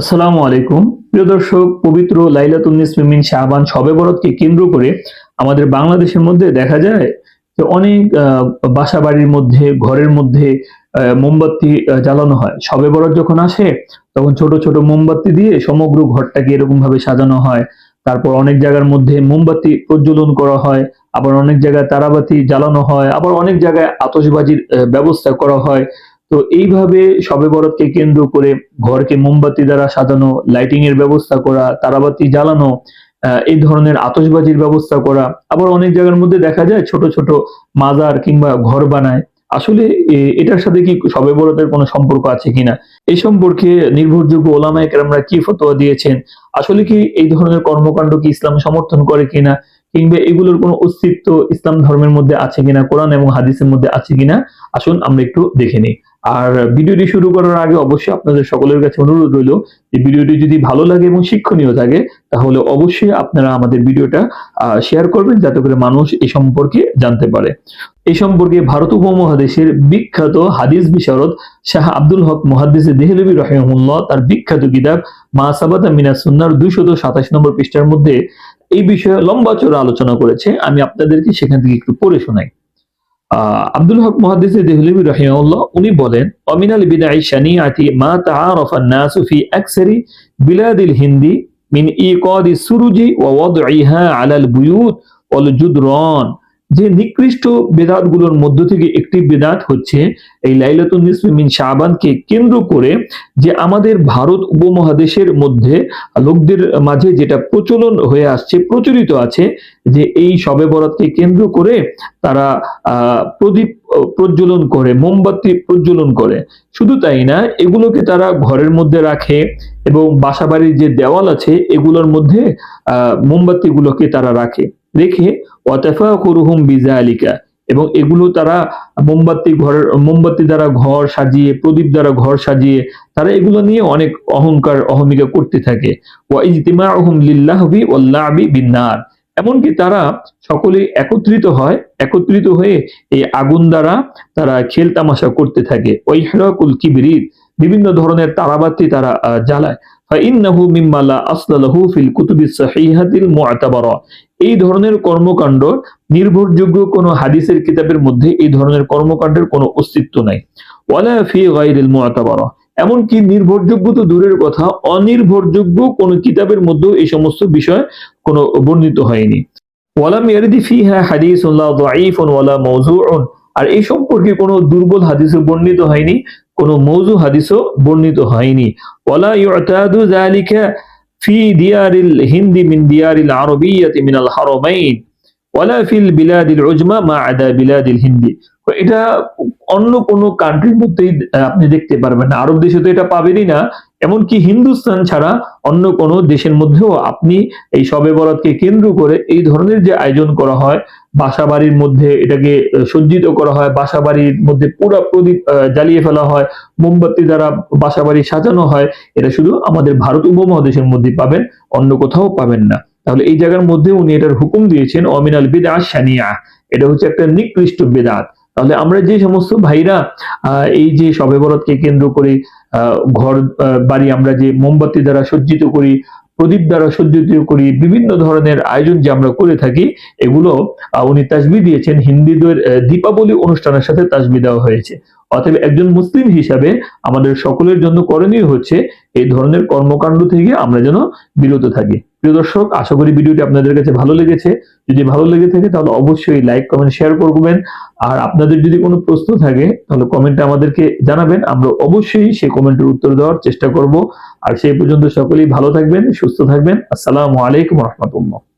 আসসালামু আলাইকুম। প্রিয় দর্শক পবিত্র লাইলাতুন্নিস মিমিন শাহবান শবে বরতকে কেন্দ্র করে আমাদের বাংলাদেশের মধ্যে দেখা যায় যে অনেক বাসা বাড়ির মধ্যে ঘরের মধ্যে মোমবাতি জ্বালানো হয়। শবে বরত যখন আসে তখন ছোট ছোট মোমবাতি দিয়ে সমগ্র ঘরটাকে এরকম ভাবে সাজানো হয়। তারপর অনেক জায়গার মধ্যে মোমবাতি প্রজ্বলন করা হয় আবার অনেক জায়গায় তারাবাতি জ্বালানো হয় আবার অনেক জায়গায় আতশবাজির আহ, ব্যবস্থা করা হয়। তো এইভাবে শবে বরতকে কেন্দ্র করে ঘরকে মোমবাতি দ্বারা সাজানো লাইটিং এর ব্যবস্থা করা, তারাবাতি জ্বালানো এই ধরনের আতশবাজির ব্যবস্থা করা, আবার অনেক জায়গার মধ্যে দেখা যায় ছোট ছোট মাজার কিংবা ঘর বানায়। আসলে এটার সাথে কি শবে বরতের কোনো সম্পর্ক আছে কিনা? এই সম্পর্কে নির্ভরযোগ্য ওলামায়ে কেরামরা কি ফতোয়া দিয়েছেন? আসলে কি এই ধরনের কর্মকাণ্ড কি ইসলাম সমর্থন করে কিনা? কিংবা এগুলোর কোনো অস্তিত্ব ইসলাম ধর্মের মধ্যে আছে কিনা? কোরআন এবং হাদিসের মধ্যে আছে কিনা? আসুন আমরা একটু দেখে নিই। আর ভিডিওটি শুরু করার আগে অবশ্যই আপনাদের সকলের কাছে অনুরোধ রইল যে ভিডিওটি যদি ভালো লাগে এবং শিক্ষণীয় থাকে, তাহলে অবশ্যই আপনারা আমাদের ভিডিওটা শেয়ার করবেন যাতে করে মানুষ এই সম্পর্কে জানতে পারে। এই সম্পর্কে ভারত উপমহাদেশের বিখ্যাত হাদিস বিশারদ শাহ আব্দুল হক মুহাদ্দিস দেহলবি রহিমুল্লাহ তার বিখ্যাত কিতাব মা সাবাতা মিনা সুন্নার দুইশত সাতাশ নম্বর পৃষ্ঠার মধ্যে এই বিষয়ে লম্বা চড়া আলোচনা করেছে। আমি আপনাদেরকে সেখান থেকে একটু পড়ে শোনাই। আব্দুল হক মুহাদ্দিস দেহলবি রহিমাহুল্লাহ উনি বলেন অমিনাল বিদাই শানিআতি মা তাআরাফা الناس في أكثر بلاد الهند من إيقاد السروج ووضعها على البيوت والجدران যে নিকৃষ্ট বেদাতগুলোর মধ্য থেকে একটি বেদাত হচ্ছে এই লাইলাতুন নিসফি মিন শাবানকে কেন্দ্র করে যে আমাদের ভারত উপমহাদেশের মধ্যে লোকদের মাঝে যেটা প্রচলন হয়ে আসছে, প্রচলিত আছে, যে এই শবে বরাতকে কেন্দ্র করে তারা প্রদীপ প্রজ্বলন করে, মোমবাতি প্রজ্বলন করে। শুধু তাই না, এগুলোকে তারা ঘরের মধ্যে রাখে এবং বাসাবাড়ির যে দেওয়াল আছে এগুলোর মধ্যে মোমবাতিগুলোকে তারা রাখে। রেখে ওয়াতাফা কুরুহুম বিজালিকা এবং এগুলো তারা মোমবাতি ঘরের, মোমবাতি দ্বারা ঘর সাজিয়ে, প্রদীপ দ্বারা ঘর সাজিয়ে, তারা এগুলো নিয়ে অনেক অহংকার, অহমিকা করতে থাকে। এমনকি তারা সকলে একত্রিত হয়, একত্রিত হয়ে এই আগুন দ্বারা তারা খেল তামাশা করতে থাকে। ওই হেরাকুল কিবরিত বিভিন্ন ধরনের তারাবাতি তারা জ্বালায়। ফাইন্নাহু মিম্মা লা আসলা লাহু ফিল কুতুবিস সাহিহাতিল মুআতাবারা। এই ধরনের কর্মকাণ্ড নির্ভরযোগ্য কোনো হাদিসের কিতাবের মধ্যে এই ধরনের কর্মকাণ্ডের কোনো অস্তিত্ব নাই। ওয়ালা ফি গায়রিল মুআতাবারা। এমনকি নির্ভরযোগ্য তো দূরের কথা, অনির্ভরযোগ্য কোনো কিতাবের মধ্যেও এই সমস্ত বিষয় কোনো বর্ণিত হয়নি। ওয়ালাম ইয়ারিদি ফিহা হাদিসুন লা দাঈফুন ওয়ালা মাওযুউন। আর এই সম্পর্কে কোনো দুর্বল হাদিসও বর্ণিত হয়নি, কোনো মৌজু হাদিসও বর্ণিত হয়নি। ইউতাদু যালিকা ফি দিয়ারিল হিন্দি মিন দিয়ারিল আরবিyyati মিনাল হারামাইন, ওয়ালা ফিল বিলাদিল উজমা মা আদা বিলাদিল হিন্দি। এটা অন্য কোনো কান্ট্রির মধ্যেই আপনি দেখতে পারবেন না। আরব দেশে তো এটা পাবেনই না। এমনকি হিন্দুস্তান ছাড়া অন্য কোনো দেশের মধ্যেও আপনি এই শবে বরাতকে কেন্দ্র করে এই ধরনের যে আয়োজন করা হয় বাসা বাড়ির মধ্যে এটাকে সজ্জিত করা হয় বাসা বাড়ির মধ্যে পুরা প্রদীপ জ্বালিয়ে ফেলা হয়, মোমবাতি দ্বারা বাসা বাড়ি সাজানো হয়। এটা শুধু আমাদের ভারত উপমহাদেশের মধ্যে পাবেন, অন্য কোথাও পাবেন না। তাহলে এই জায়গার মধ্যে উনি এটার হুকুম দিয়েছেন, অমিনাল বিদা সানিয়া এটা হচ্ছে একটা নিকৃষ্ট বেদাত তাহলে আমরা যে সমস্ত ভাইরা এই যে শবে বরাতকে কেন্দ্র করে ঘর বাড়ি আমরা যে মোমবাতি দ্বারা সজ্জিত করি প্রদীপ দ্বারা সজ্জিত করি বিভিন্ন ধরনের আয়োজন যে আমরা করে থাকি, এগুলো উনি তাজবি দিয়েছেন। হিন্দুদের দীপাবলি অনুষ্ঠানের সাথে তাজবি দেওয়া হয়েছে। অতএব একজন মুসলিম হিসাবে আমাদের সকলের জন্য করণীয় হচ্ছে এই ধরনের কর্মকাণ্ড থেকে আমরা যেন বিরত থাকি। প্রিয় দর্শক, আশা করি ভিডিওটি আপনাদের কাছে ভালো লেগেছে। যদি ভালো লেগে থাকে, তাহলে অবশ্যই লাইক কমেন্ট শেয়ার করবেন। আর আপনাদের যদি কোনো প্রশ্ন থাকে, তাহলে কমেন্টে আমাদেরকে জানাবেন। আমরা অবশ্যই সেই কমেন্টের উত্তর দেওয়ার চেষ্টা করব। আর সেই পর্যন্ত সকলেই ভালো থাকবেন, সুস্থ থাকবেন। আসসালামু আলাইকুম রহমতুল্লাহ।